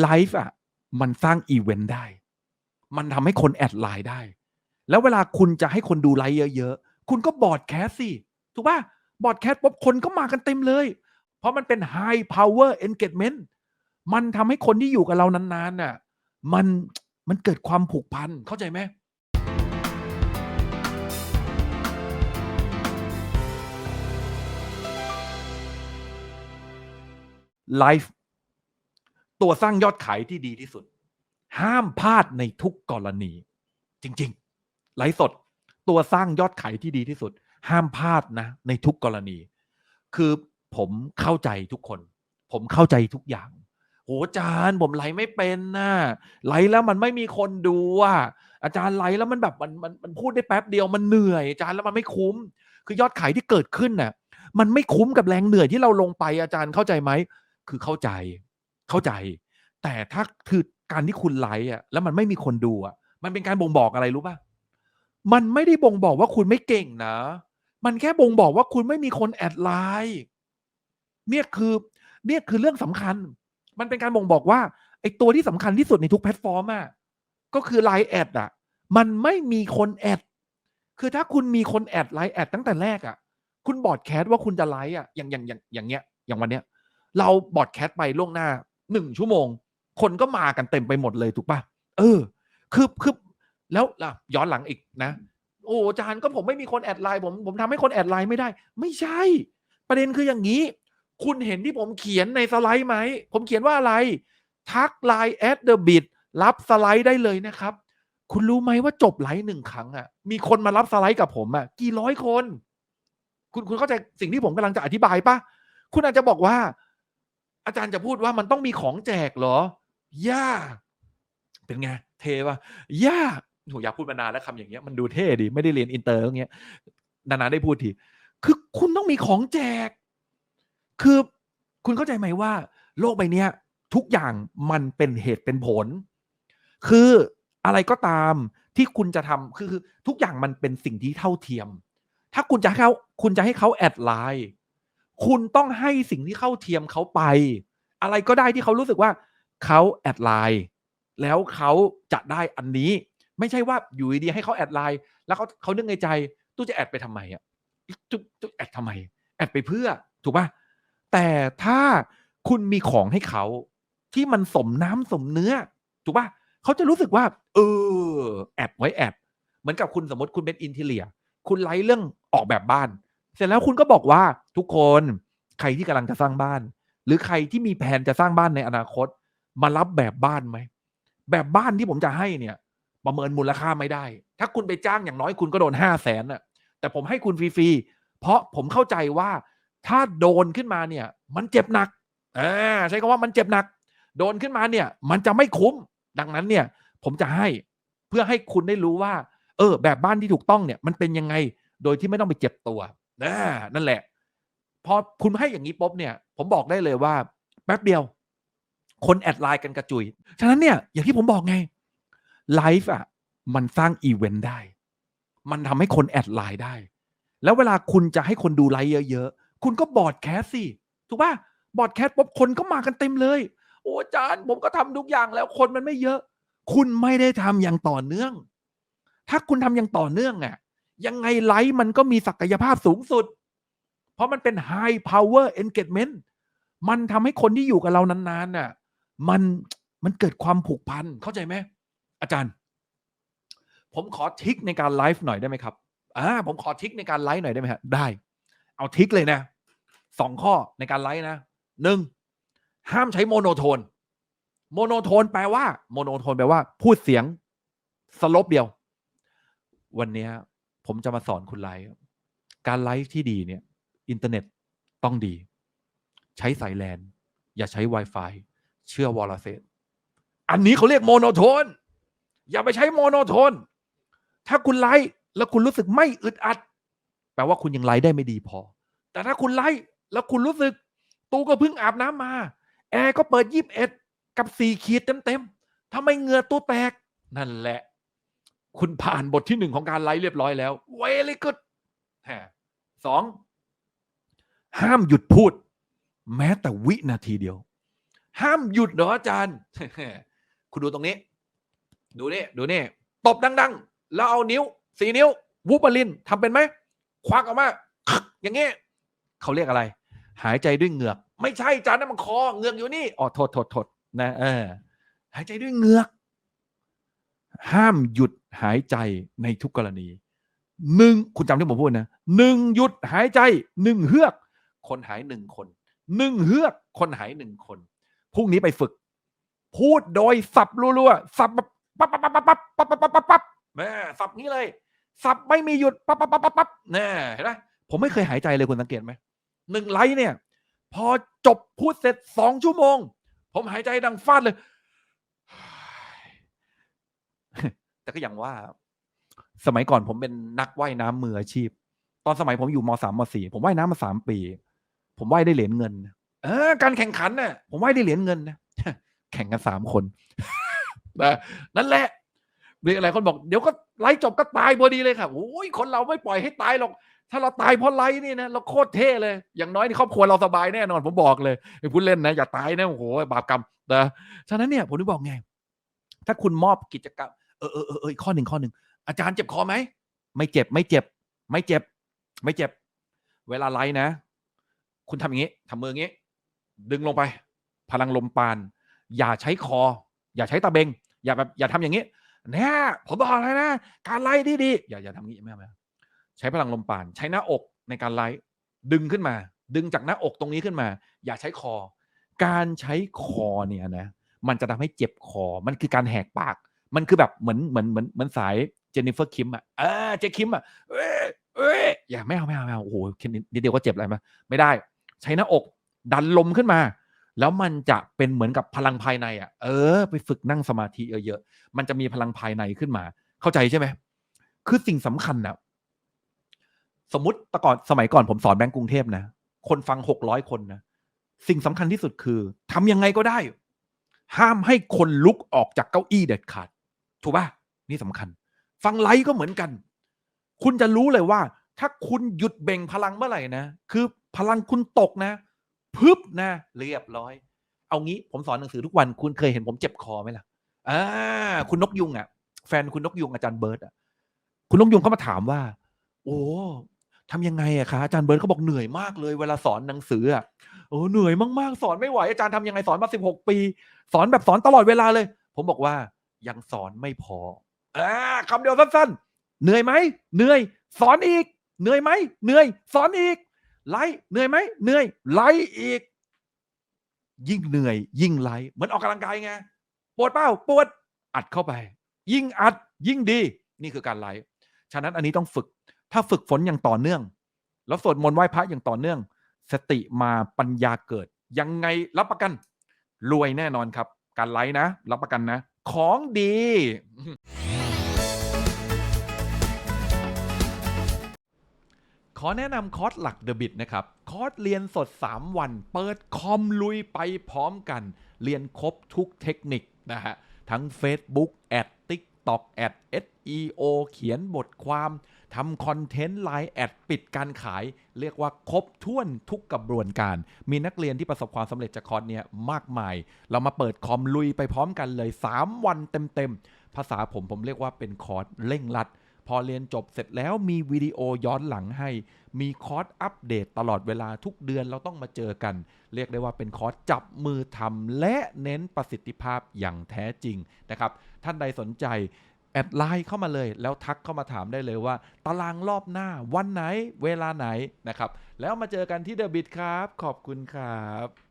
ไลฟ์อะมันสร้างอีเวนต์ได้ มันทำให้คนแอดไลน์ได้ แล้วเวลาคุณจะให้คนดูไลฟ์เยอะๆ คุณก็บอร์ดแคสสิ ถูกป่ะ บอร์ดแคสปุ๊บคนก็มากันเต็มเลย เพราะมันเป็น High Power Engagement มันทำให้คนที่อยู่กับเรานานๆน่ะ มันมันเกิดความผูกพัน เข้าใจไหมไลฟ์ ตัวสร้างยอดขายที่ดีที่สุด ห้ามพลาดในทุกกรณี จริงๆไลฟ์สด ตัวสร้างยอดขายที่ดีที่สุด ห้ามพลาดนะ ในทุกกรณี คือผมเข้าใจทุกคน ผมเข้าใจทุกอย่างโหอาจารย์ผมไลฟ์ไม่เป็นนะไลฟ์แล้วมันไม่มีคนดูอะอาจารย์ไลฟ์แล้วมันแบบมันมันมันพูดได้แป๊บเดียวมันเหนื่อยอาจารย์แล้วมันไม่คุ้ม คือยอดขายที่เกิดขึ้นน่ะ มันไม่คุ้มกับแรงเหนื่อยที่เราลงไปอาจารย์เข้าใจไหมคือเข้าใจ เข้าใจ แต่ถ้าคือการที่คุณไลฟ์อะแล้วมันไม่มีคนดูอะ มันเป็นการบ่งบอกอะไรรู้ป่ะมันไม่ได้บ่งบอกว่าคุณไม่เก่งนะ มันแค่บ่งบอกว่าคุณไม่มีคนแอดไลน์เนี่ยคือเนี่ยคือเรื่องสำคัญ มันเป็นการบ่งบอกว่าไอ้ตัวที่สำคัญที่สุดในทุกแพลตฟอร์มอะก็คือไลน์แอดอะ มันไม่มีคนแอดคือถ้าคุณมีคนแอดไลน์แอดตั้งแต่แรกอะ คุณบอดแคสต์ว่าคุณจะไลฟ์อะอย่างอย่างอย่างอย่างเงี้ย อย่างวันเนี้ย เราบอดแคสต์ไปล่วงหน้า หนึ่งชั่วโมง คนก็มากันเต็มไปหมดเลยถูกปะเออ คือคือแล้วล่ะย้อนหลังอีกนะ โอ้อาจารย์ก็ผมไม่มีคนแอดไลน์ผมผมทำให้คนแอดไลน์ไม่ได้ ไม่ใช่ ประเด็นคืออย่างนี้ คุณเห็นที่ผมเขียนในสไลด์ไหม ผมเขียนว่าอะไร ทักไลน์แอดเดอะบิดรับสไลด์ได้เลยนะครับ คุณรู้ไหมว่าจบไลฟ์หนึ่งครั้งอะ มีคนมารับสไลด์กับผมอะ กี่ร้อยคน คุณคุณเข้าใจสิ่งที่ผมกำลังจะอธิบายปะคุณอาจจะบอกว่า อาจารย์จะพูดว่ามันต้องมีของแจกเหรอย่าเป็นไง เทปะย่าหนูอยากพูดมานานแล้วคำอย่างเงี้ยมันดูเท่ดี ไม่ได้เรียนอินเตอร์อย่างเงี้ยนานๆได้พูดที คือคุณต้องมีของแจก คือคุณเข้าใจไหมว่า โลกใบนี้ทุกอย่างมันเป็นเหตุเป็นผล คืออะไรก็ตามที่คุณจะทำคือทุกอย่างมันเป็นสิ่งที่เท่าเทียม ถ้าคุณจะให้เขาคุณจะให้เขาแอดไลน์ คุณต้องให้สิ่งที่เข้าเทียมเขาไป อะไรก็ได้ที่เขารู้สึกว่าเขาแอดไลน์แล้วเขาจะได้อันนี้ ไม่ใช่ว่าอยู่ดีให้เขาแอดไลน์แล้วเขาเขานึกในใจตู้จะแอดไปทำไมอะตู้ตู้แอดทำไม แอดไปเพื่อถูกป่ะแต่ถ้าคุณมีของให้เขาที่มันสมน้ำสมเนื้อ ถูกป่ะเขาจะรู้สึกว่า เออ แอดไว้แอดเหมือนกับคุณสมมติคุณเป็นอินเทเลีย คุณไลฟ์เรื่องออกแบบบ้าน เสร็จแล้วคุณก็บอกว่า ทุกคนใครที่กำลังจะสร้างบ้าน หรือใครที่มีแผนจะสร้างบ้านในอนาคต มารับแบบบ้านไหมแบบบ้านที่ผมจะให้เนี่ย ประเมินมูลค่าไม่ได้ ถ้าคุณไปจ้างอย่างน้อยคุณก็โดนห้าแสนน่ะแต่ผมให้คุณฟรีๆเพราะผมเข้าใจว่าถ้าโดนขึ้นมาเนี่ย มันเจ็บหนักอ่าใช้คำว่ามันเจ็บหนัก โดนขึ้นมาเนี่ย มันจะไม่คุ้ม ดังนั้นเนี่ย ผมจะให้เพื่อให้คุณได้รู้ว่า เออ แบบบ้านที่ถูกต้องเนี่ย มันเป็นยังไงโดยที่ไม่ต้องไปเจ็บตัวนะนั่นแหละ พอคุณให้อย่างนี้ปุ๊บเนี่ย ผมบอกได้เลยว่าแป๊บเดียว คนแอดไลน์กันกระจุย ฉะนั้นเนี่ย อย่างที่ผมบอกไงไลฟ์อะมันสร้างอีเวนต์ได้ มันทำให้คนแอดไลน์ได้ แล้วเวลาคุณจะให้คนดูไลฟ์เยอะๆ คุณก็บอร์ดแคสสิ ถูกป่ะบอร์ดแคสปุ๊บคนก็มากันเต็มเลย โอ้จารย์ผมก็ทำทุกอย่างแล้วคนมันไม่เยอะ คุณไม่ได้ทำอย่างต่อเนื่อง ถ้าคุณทำอย่างต่อเนื่องอะยังไงไลฟ์มันก็มีศักยภาพสูงสุด เพราะมันเป็น high power engagement มันทำให้คนที่อยู่กับเรานานๆน่ะมันมันเกิดความผูกพันเข้าใจไหมอาจารย์ ผมขอทิกในการไลฟ์หน่อยได้ไหมครับอ่าผมขอทิกในการไลฟ์หน่อยได้ไหมฮะได้ เอาทิกเลยนะสองข้อในการไลฟ์นะหนึ่งห้ามใช้โมโนโทน โมโนโทนแปลว่าโมโนโทนแปลว่า พูดเสียงสลบเดียว วันนี้ผมจะมาสอนคุณไลฟ์การไลฟ์ที่ดีเนี่ย อินเทอร์เน็ตต้องดี ใช้สายแลน อย่าใช้ Wi-Fi เชื่อวอลเซตอันนี้เขาเรียกโมโนโทน อย่าไปใช้โมโนโทน ถ้าคุณไลฟ์แล้วคุณรู้สึกไม่อึดอัด แปลว่าคุณยังไลฟ์ได้ไม่ดีพอ แต่ถ้าคุณไลฟ์แล้วคุณรู้สึก ตูก็เพิ่งอาบน้ำมา แอร์ก็เปิดยีิบเอ็ดกับสี่ขีดเต็มๆทำไมเหงื่อตัวแตก นั่นแหละ คุณผ่านบทที่หนึ่งของการไลฟ์เรียบร้อยแล้วเวลี่กุดสอง ห้ามหยุดพูด แม้แต่วินาทีเดียว ห้ามหยุดเหรออาจารย์ คุณดูตรงนี้ ดูนี่ดูนี่ตบดัง ๆ แล้วเอานิ้วสี่นิ้ววูบลินทำเป็นไหมควักออกมาอย่างเงี้ยเขาเรียกอะไร หายใจด้วยเหงือก ไม่ใช่จานนั่นมันคอเหงือกอยู่นี่อ๋อโทษโทษโทษนะเออ หายใจด้วยเหงือก ห้ามหยุดหายใจในทุกกรณีหนึ่งคุณจำที่ผมพูดนะหนึ่งหยุดหายใจหนึ่งเฮือก คนหายหนึ่งคนหนึ่งเฮือกคนหายหนึ่งคนพรุ่งนี้ไปฝึก พูดโดยสับรัวๆสับแบบปั๊บปั๊บปั๊บปั๊บปั๊บปั๊บปั๊บปั๊บปั๊บแม่สับนี้เลย สับไม่มีหยุดปั๊บปั๊บปั๊บปั๊บปั๊บแน่เห็นไหมผมไม่เคยหายใจเลยคุณสังเกตไหมหนึ่งไลฟ์เนี่ย พอจบพูดเสร็จสองชั่วโมง ผมหายใจดังฟาดเลย แต่ก็อย่างว่า สมัยก่อนผมเป็นนักว่ายน้ำมืออาชีพ ตอนสมัยผมอยู่มสามมสี่ผมว่ายน้ำมาสามปี ผมว่ายได้เหรียญเงินนะเออการแข่งขันน่ะผมว่ายได้เหรียญเงินนะแข่งกันสามคนนะนั่นแหละเรียกอะไรคนบอกเดี๋ยวก็ไล่จบก็ตายพอดีเลยครับโอ้ยคนเราไม่ปล่อยให้ตายหรอก ถ้าเราตายเพราะไล่นี่นะเราโคตรเท่เลย อย่างน้อยนี่ครอบครัวเราสบายแน่นอนผมบอกเลยไอ้พูดเล่นนะอย่าตายนะโอ้โหบาปกรรมนะฉะนั้นเนี่ยผมถึงบอกไงถ้าคุณมอบกิจกรรมเออเออเออเอออีกข้อหนึ่งข้อหนึ่งอาจารย์เจ็บคอไหมไม่เจ็บไม่เจ็บ ไม่เจ็บ ไม่เจ็บ เวลาไลฟ์นะ คุณทำอย่างนี้ทำมืออย่างนี้ ดึงลงไป พลังลมปาน อย่าใช้คอ อย่าใช้ตะเบง อย่าแบบอย่าทำอย่างนี้เนี่ยผมบอกเลยนะ การไล่ที่ดีอย่าอย่าทำงี้ไม่ไม่ใช้พลังลมปาน ใช้หน้าอกในการไล่ดึงขึ้นมา ดึงจากหน้าอกตรงนี้ขึ้นมา อย่าใช้คอ การใช้คอเนี่ยนะมันจะทำให้เจ็บคอ มันคือการแหกปาก มันคือแบบเหมือนเหมือนเหมือนเหมือนสายเจนนิเฟอร์คิมอะเออเจคิมอะเอ้ยเอ้ยอย่าไม่เอาไม่เอาไม่เอาโอ้โหแค่นิดเดียวก็เจ็บอะไรมาไม่ได้ ใช้หน้าอกดันลมขึ้นมา แล้วมันจะเป็นเหมือนกับพลังภายในอะเออ ไปฝึกนั่งสมาธิเยอะๆมันจะมีพลังภายในขึ้นมา เข้าใจใช่ไหมคือสิ่งสำคัญนะสมมติแต่ก่อนสมัยก่อนผมสอนแบงก์กรุงเทพนะคนฟังหกร้อยคนนะสิ่งสำคัญที่สุดคือทำยังไงก็ได้ ห้ามให้คนลุกออกจากเก้าอี้เด็ดขาด ถูกป่ะนี่สำคัญ ฟังไลฟ์ก็เหมือนกัน คุณจะรู้เลยว่า ถ้าคุณหยุดเบ่งพลังเมื่อไหร่นะ คือพลังคุณตกนะพึบนะ เรียบร้อย เอางี้ผมสอนหนังสือทุกวันคุณเคยเห็นผมเจ็บคอไหมล่ะอ่าคุณนกยุงอะ แฟนคุณนกยุงอาจารย์เบิร์ตอะคุณนกยุงก็มาถามว่า โอ้ทำยังไงอะคะอาจารย์เบิร์ตเขาบอกเหนื่อยมากเลยเวลาสอนหนังสืออะโอ้เหนื่อยมากๆ สอนไม่ไหวอาจารย์ทำยังไงสอนมาสิบหกปี สอนแบบสอนตลอดเวลาเลย ผมบอกว่ายังสอนไม่พออ่าคำเดียวสั้นๆ เหนื่อยไหมเหนื่อย สอนอีก เหนื่อยไหมเหนื่อยสอนอีก ไล่เหนื่อยไหมเหนื่อย ไล่อีก ยิ่งเหนื่อย ยิ่งไล่เหมือนออกกำลังกายไงปวดเปล่าปวดอัดเข้าไป ยิ่งอัดยิ่งดี นี่คือการไล่ฉะนั้นอันนี้ต้องฝึก ถ้าฝึกฝนอย่างต่อเนื่อง แล้วสวดมนต์ไหว้พระอย่างต่อเนื่อง สติมาปัญญาเกิด ยังไงรับประกัน รวยแน่นอนครับ การไลฟ์นะ รับประกันนะ ของดี ขอแนะนำคอร์สหลักเดอะบิ t นะครับ คอร์สเรียนสด 3 วัน เปิดคอมลุยไปพร้อมกัน เรียนครบทุกเทคนิคนะฮะ ทั้ง Facebook แอด TikTok แอด SEO เขียนบทความทำคอนเทนต์ไลน์แอดปิดการขาย เรียกว่าครบถ้วนทุกกระบวนการ มีนักเรียนที่ประสบความสำเร็จจากคอร์สเนี้ยมากมาย เรามาเปิดคอมลุยไปพร้อมกันเลย 3 วันเต็มๆภาษาผมผมเรียกว่าเป็นคอร์สเร่งรัด พอเรียนจบเสร็จแล้วมีวิดีโอย้อนหลังให้ มีคอร์สอัปเดตตลอดเวลาทุกเดือนเราต้องมาเจอกัน เรียกได้ว่าเป็นคอร์สจับมือทำและเน้นประสิทธิภาพอย่างแท้จริงนะครับ ท่านใดสนใจแอดไลน์เข้ามาเลย แล้วทักเข้ามาถามได้เลยว่า ตารางรอบหน้าวันไหนเวลาไหนนะครับ แล้วมาเจอกันที่เดอะบิ t ครับ ขอบคุณครับ